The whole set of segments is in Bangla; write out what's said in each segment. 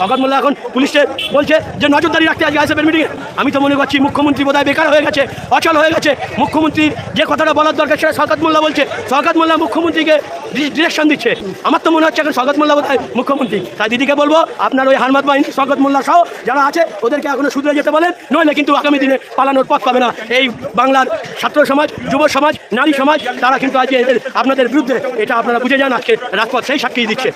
শওকত মোল্লা এখন পুলিশে বলছে যে নজরদারি রাখতে আজকে আইসএফের মিটিংয়ে আমি তো মনে করছি মুখ্যমন্ত্রী বোধহয় বেকার হয়ে গেছে, অচল হয়ে গেছে। মুখ্যমন্ত্রী যে কথাটা বলার দরকার সেটা শওকত মোল্লা বলছে। শওকত মোল্লা মুখ্যমন্ত্রীকে ডিরেকশন দিচ্ছে। আমার তো মনে হচ্ছে এখন শওকত মোল্লা মুখ্যমন্ত্রী। তাই দিদিকে বলব, আপনার ওই হারমাত বাহিনী শওকত মোল্লা সহ যারা আছে, ওদেরকে এখনও শুধরে যেতে বলেন, নইলে কিন্তু আগামী দিনে পালানোর পথ পাবে না। এই বাংলার ছাত্র সমাজ, যুব সমাজ, নারী সমাজ, তারা কিন্তু আজকে আপনাদের বিরুদ্ধে এটা আপনারা বুঝে যান, আজকে রাজপথ সেই সাক্ষী দিচ্ছে।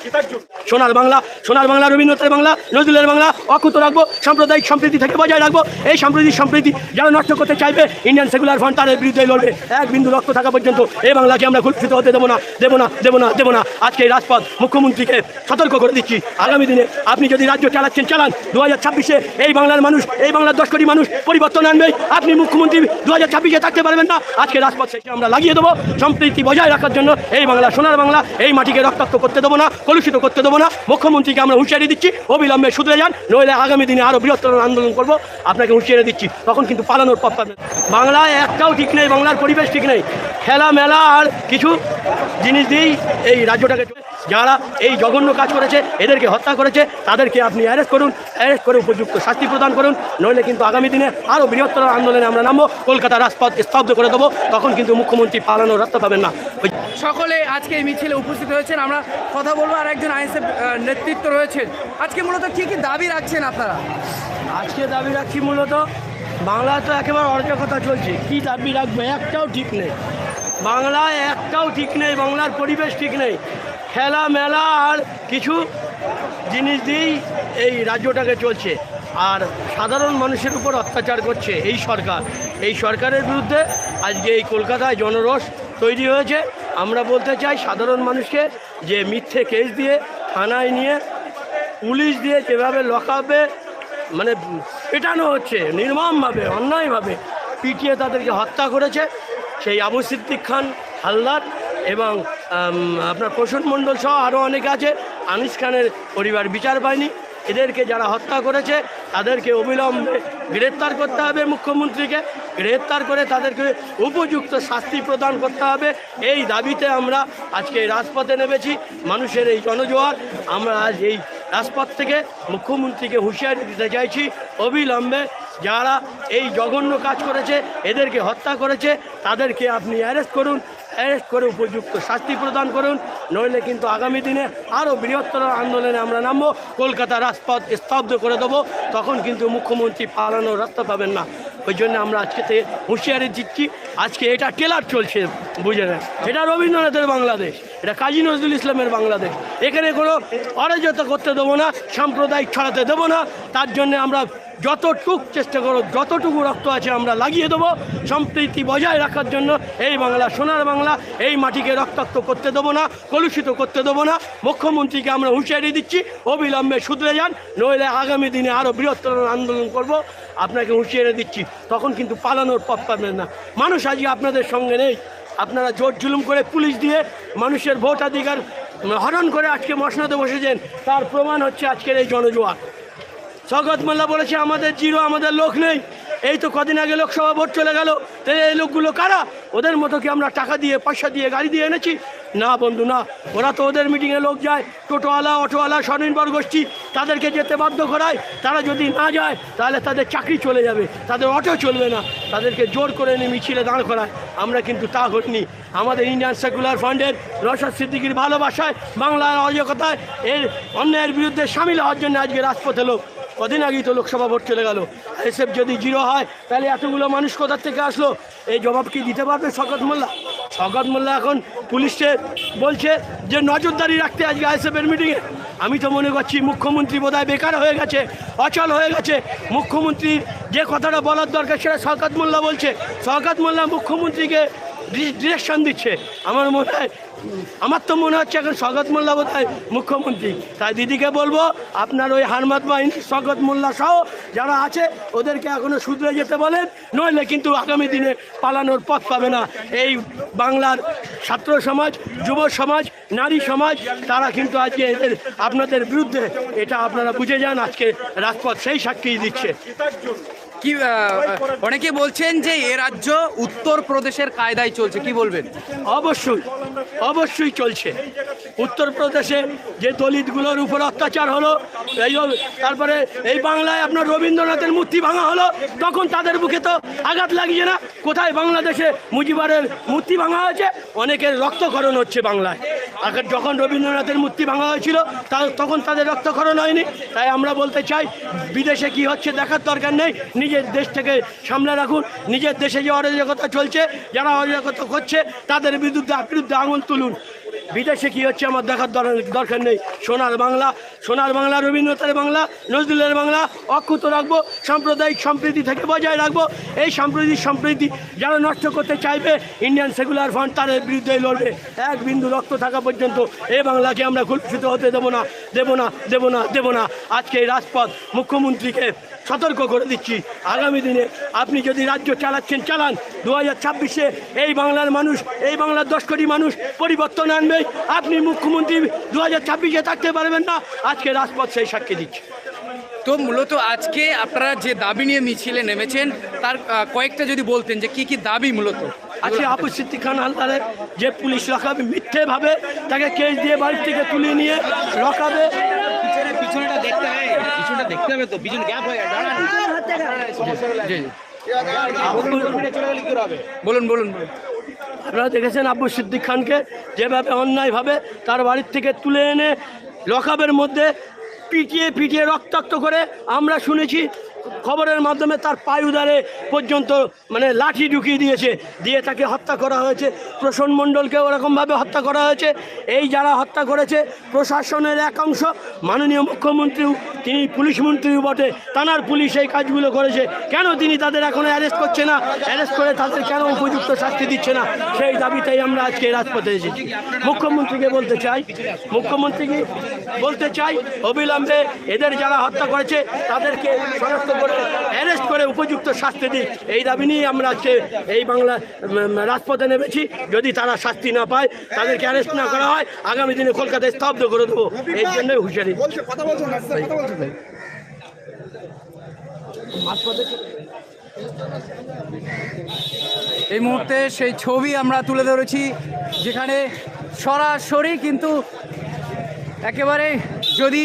সোনার বাংলা সোনার বাংলা, রবীন্দ্রনাথের বাংলা, নজরুলের বাংলা অক্ষুত রাখব, সাম্প্রদায়িক সম্প্রীতি থেকে বজায় রাখব। এই সাম্প্রদায়িক সম্প্রীতি যারা নষ্ট করতে চাইবে, ইন্ডিয়ান সেকুলার ফ্রন্ট তাদের বিরুদ্ধে লড়বে। এক বিন্দু রক্ত থাকা পর্যন্ত এই বাংলাকে আমরা কুলফিত হতে দেবো না দেবো না। দেবো না দেবো না। আজকে এই রাজপথ মুখ্যমন্ত্রীকে সতর্ক করে দিচ্ছি। আগামী দিনে আপনি যদি রাজ্য চালাচ্ছেন, চালান। দু হাজার ছাব্বিশে এই বাংলার মানুষ, এই বাংলার দশ কোটি মানুষ পরিবর্তন আনবে। আপনি মুখ্যমন্ত্রী দু হাজার ছাব্বিশে থাকতে পারবেন না। আজকে রাজপথ শেষে আমরা লাগিয়ে দেবো। সম্প্রীতি বজায় রাখার জন্য এই বাংলা, সোনার বাংলা, এই মাটিকে রক্তাক্ত করতে দেবো না, কলুষিত করতে দেবো না। মুখ্যমন্ত্রীকে আমরা হুঁশিয়ারি দিচ্ছি, অবিলম্বে শুধরে যান, নইলে আগামী দিনে আরও বৃহত্তর আন্দোলন করব। আপনাকে হুঁশিয়ারি দিচ্ছি, তখন কিন্তু পালানোর পথ পাবেন বাংলায় একটাও ঠিক নেই, বাংলার পরিবেশ ঠিক নেই। খেলা মেলা আর কিছু জিনিস দিয়েই এই রাজ্যটাকে যারা এই জঘন্য কাজ করেছে এদেরকে হত্যা করেছে তাদেরকে আপনি অ্যারেস্ট করুন অ্যারেস্ট করে উপযুক্ত শাস্তি প্রদান করুন নইলে কিন্তু আগামী দিনে আরও বৃহত্তর আন্দোলনে আমরা নামবো কলকাতা রাজপথ স্তব্ধ করে দেবো তখন কিন্তু মুখ্যমন্ত্রী পালানোর রাস্তা পাবেন না। সকলে আজকে এই মিছিলে উপস্থিত হয়েছেন আমরা কথা বলব আর একজন আইএসএফ নেতৃত্ব রয়েছেন। আজকে মূলত কি কি দাবি রাখছেন আপনারা? আজকে দাবি রাখছি মূলত বাংলা তো একেবারে অর্জকতা চলছে। কি দাবি রাখবে একটাও ঠিক নেই। বাংলায় একটাও ঠিক নেই, বাংলার পরিবেশ ঠিক নেই। খেলা, মেলা আর কিছু জিনিস দিয়েই এই রাজ্যটাকে চলছে। আর সাধারণ মানুষের উপর অত্যাচার করছে এই সরকার। এই সরকারের বিরুদ্ধে আজকে এই কলকাতায় জনরোষ তৈরি হয়েছে। আমরা বলতে চাই, সাধারণ মানুষকে যে মিথ্যে কেস দিয়ে, থানায় নিয়ে, পুলিশ দিয়ে যেভাবে লকাবে মানে পেটানো হচ্ছে, নির্মমভাবে, অন্যায়ভাবে পিটিয়ে তাদেরকে হত্যা করেছে সেই আবু সিদ্দিক খান, হালদার এবং আপনার প্রসূন মণ্ডল সহ আরও অনেকে আছে। আনিস খানের পরিবার বিচার পায়নি। এদেরকে যারা হত্যা করেছে, তাদেরকে অবিলম্বে গ্রেপ্তার করতে হবে মুখ্যমন্ত্রীকে। গ্রেপ্তার করে তাদেরকে উপযুক্ত শাস্তি প্রদান করতে হবে। এই দাবিতে আমরা আজকে রাজপথে নেমেছি। মানুষের এই জনজোয়ার। আমরা আজ এই রাজপথ থেকে মুখ্যমন্ত্রীকে হুঁশিয়ারি দিতে চাইছি। অবিলম্বে যারা এই জঘন্য কাজ করেছে, এদেরকে হত্যা করেছে, তাদেরকে আপনি অ্যারেস্ট করুন অ্যারেস্ট করে উপযুক্ত শাস্তি প্রদান করুন, নইলে কিন্তু আগামী দিনে আরও বৃহত্তর আন্দোলনে আমরা নামবো, কলকাতা রাজপথ স্তব্ধ করে দেবো, তখন কিন্তু মুখ্যমন্ত্রী পালানোর রাস্তা পাবেন না। ওই জন্য আমরা আজকে থেকে হুঁশিয়ারি দিচ্ছি, আজকে এটা টেলার চলছে, বুঝে নেন। এটা রবীন্দ্রনাথের বাংলাদেশ, এটা কাজী নজরুল ইসলামের বাংলাদেশ। এখানে কোনো অরাজকতা করতে দেবো না, সাম্প্রদায়িক ছড়াতে দেবো না, তার জন্য আমরা যতটুক চেষ্টা করো, যতটুকু রক্ত আছে আমরা লাগিয়ে দেবো। সম্প্রীতি বজায় রাখার জন্য এই বাংলা, সোনার বাংলা, এই মাটিকে রক্তাক্ত করতে দেবো না, কলুষিত করতে দেবো না। মুখ্যমন্ত্রীকে আমরা হুঁশিয়ারি দিচ্ছি, অবিলম্বে শুধরে যান, নইলে আগামী দিনে আরও বৃহত্তর আন্দোলন করব। আপনাকে হুঁশিয়ারি দিচ্ছি, তখন কিন্তু পালানোর পথ পাবেন না। মানুষ আজকে আপনাদের সঙ্গে নেই। আপনারা জোর জুলুম করে পুলিশ দিয়ে মানুষের ভোটাধিকার হরণ করে আজকে মশনাতে বসেছেন। তার প্রমাণ হচ্ছে আজকের এই জনজোয়ার। স্বগত মোল্লা বলেছে, আমাদের জিরো, আমাদের লোক নেই। এই তো কদিন আগে লোকসভা ভোট চলে গেল। তাহলে এই লোকগুলো কারা? ওদের মতো কি আমরা টাকা দিয়ে, পয়সা দিয়ে গাড়ি দিয়ে এনেছি? না বন্ধু, না। ওরা তো ওদের মিটিংয়ে লোক যায়। টোটোওয়ালা, অটোওয়ালা, স্বনির্ভর গোষ্ঠী তাদেরকে যেতে বাধ্য করায়। তারা যদি না যায়, তাহলে তাদের চাকরি চলে যাবে। তাদের অটো চলবে না। তাদেরকে জোর করে এনে মিছিলে দাঁড় করায়। আমরা কিন্তু তা ঘটিনি। আমাদের ইন্ডিয়ান সেকুলার ফান্ডের রসাদ সিদ্দিকির ভালোবাসায়, বাংলার অরাজকতায় এর অন্যায়ের বিরুদ্ধে সামিল হওয়ার জন্য আজকে রাজপথে লোক। কদিন আগেই তো লোকসভা ভোট চলে গেল। এসব যদি জিরো হয়, তাহলে এতগুলো মানুষ কোথার থেকে আসলো? এই জবাব কি দিতে পারবে শকত মোল্লা? শকত মোল্লা এখন পুলিশে বলছে যে, নজরদারি রাখতে আজকে আইএসএফের মিটিংয়ে আমি তো মনে করছি মুখ্যমন্ত্রী বোধহয় বেকার হয়ে গেছে, অচল হয়ে গেছে। মুখ্যমন্ত্রীর যে কথাটা বলার দরকার সেটা শওকত মোল্লা বলছে। শওকত মোল্লা মুখ্যমন্ত্রীকে ডিরেকশন দিচ্ছে। আমার মনে হয়, আমার তো মনে হচ্ছে এখন স্বগত মোল্লা বোধ মুখ্যমন্ত্রী। তাই দিদিকে বলব, আপনার ওই হারমাত বাহিনী স্বগত মোল্লা সহ যারা আছে, ওদেরকে এখনও শুধরে যেতে বলেন, নইলে কিন্তু আগামী দিনে পালানোর পথ পাবে না। এই বাংলার ছাত্র সমাজ, যুব সমাজ, নারী সমাজ, তারা কিন্তু আজকে এদের, আপনাদের বিরুদ্ধে, এটা আপনারা বুঝে যান, আজকে রাজপথ সেই সাক্ষী দিচ্ছে। কি অনেকে বলছেন যে এ রাজ্য উত্তর প্রদেশের কায়দায় চলছে, কি বলবেন? অবশ্যই অবশ্যই চলছে। উত্তরপ্রদেশে যে দলিতগুলোর উপর অত্যাচার হলো, এই তারপরে এই বাংলায় আপনার রবীন্দ্রনাথের মূর্তি ভাঙা হলো, তখন তাদের বুকে তো আঘাত লাগছে না? কোথায় বাংলাদেশে মুজিবারের মূর্তি ভাঙা হয়েছে? অনেকের রক্তকরণ হচ্ছে বাংলায়। আগে যখন রবীন্দ্রনাথের মূর্তি ভাঙা হয়েছিল, তা তখন তাদের রক্তক্ষরণ হয়নি। তাই আমরা বলতে চাই, বিদেশে কি হচ্ছে দেখার দরকার নেই। নিজের দেশ থেকে সামলে রাখুন। নিজের দেশে যে অরাজকতা চলছে, যারা অরাজকতা করছে, তাদের বিরুদ্ধে বিরুদ্ধে আঙুল তুলুন। বিদেশে কি হচ্ছে আমার দেখার দর- দরকার নেই। সোনার বাংলা সোনার বাংলা, রবীন্দ্রনাথের বাংলা, নজরুলের বাংলা অক্ষুত রাখব, সাম্প্রদায়িক সম্প্রীতি থেকে বজায় রাখব। এই সাম্প্রতিক সম্প্রীতি যারা নষ্ট করতে চাইবে ইন্ডিয়ান সেকুলার ফ্রন্ট তাদের বিরুদ্ধে লড়বে। এক বিন্দু রক্ত থাকা পর্যন্ত এই বাংলাকে আমরা কুলসিত হতে দেবো না দেবো না দেবো না দেবো না। আজকে এই রাজপথ মুখ্যমন্ত্রীকে সতর্ক করে দিচ্ছি। আগামী দিনে আপনি যদি রাজ্য চালাচ্ছেন চালান। দু হাজার ছাব্বিশে এই বাংলার মানুষ এই বাংলার দশ কোটি মানুষ পরিবর্তন আনবে। আপনি মুখ্যমন্ত্রী দু হাজার ছাব্বিশে থাকতে পারবেন না। আজকে রাজপথ সেই সাক্ষী দিচ্ছে। তো মূলত আজকে আপনারা যে দাবি নিয়ে মিছিলে নেমেছেন তার কয়েকটা যদি বলতেন যে কি কি দাবি মূলত? আজকে আবু সিদ্দিক খান হালদারের যে পুলিশ রকাবে মিথ্যেভাবে তাকে কেস দিয়ে বাড়ি থেকে তুলে নিয়ে রকাবে। পিছনেটা দেখতে হবে, পিছনটা দেখতে হবে তো, পিছন গ্যাপ হয়ে গেছে বলুন বলুন আপনারা দেখেছেন আব্বু সিদ্দিক খানকে যেভাবে অন্যায়ভাবে তার বাড়ির থেকে তুলে এনে লকআপের মধ্যে পিটিয়ে পিটিয়ে রক্তাক্ত করে আমরা শুনেছি খবরের মাধ্যমে তার পায়ুদারে পর্যন্ত মানে লাঠি ঢুকিয়ে দিয়েছে, দিয়ে তাকে হত্যা করা হয়েছে। প্রসন্ন মণ্ডলকে ওরকমভাবে হত্যা করা হয়েছে। এই যারা হত্যা করেছে, প্রশাসনের একাংশ মাননীয় মুখ্যমন্ত্রীও, তিনি পুলিশ মন্ত্রীও বটে। তানার পুলিশ এই কাজগুলো করেছে। কেন তিনি তাদের এখনও অ্যারেস্ট করছে না? অ্যারেস্ট করে তাদের কেন উপযুক্ত শাস্তি দিচ্ছে না? সেই দাবিতেই আমরা আজকে রাজপথে এসেছি। মুখ্যমন্ত্রীকে বলতে চাই, মুখ্যমন্ত্রীকে বলতে চাই, অবিলম্বে এদের যারা হত্যা করেছে, তাদেরকে শনাক্ত করে অ্যারেস্ট করে উপযুক্ত শাস্তি দিই এই দাবি নিয়ে আমরা আজকে এই বাংলা রাজপথে নেমেছি। যদি তারা শাস্তি না পায় তাদেরকে অ্যারেস্ট না করা হয় আগামী দিনে কলকাতায় স্তব্ধ করে দেবো। এই জন্যই হুঁশিয়ারি এই মুহূর্তে সেই ছবি আমরা তুলে ধরেছি যেখানে সরাসরি কিন্তু একেবারে যদি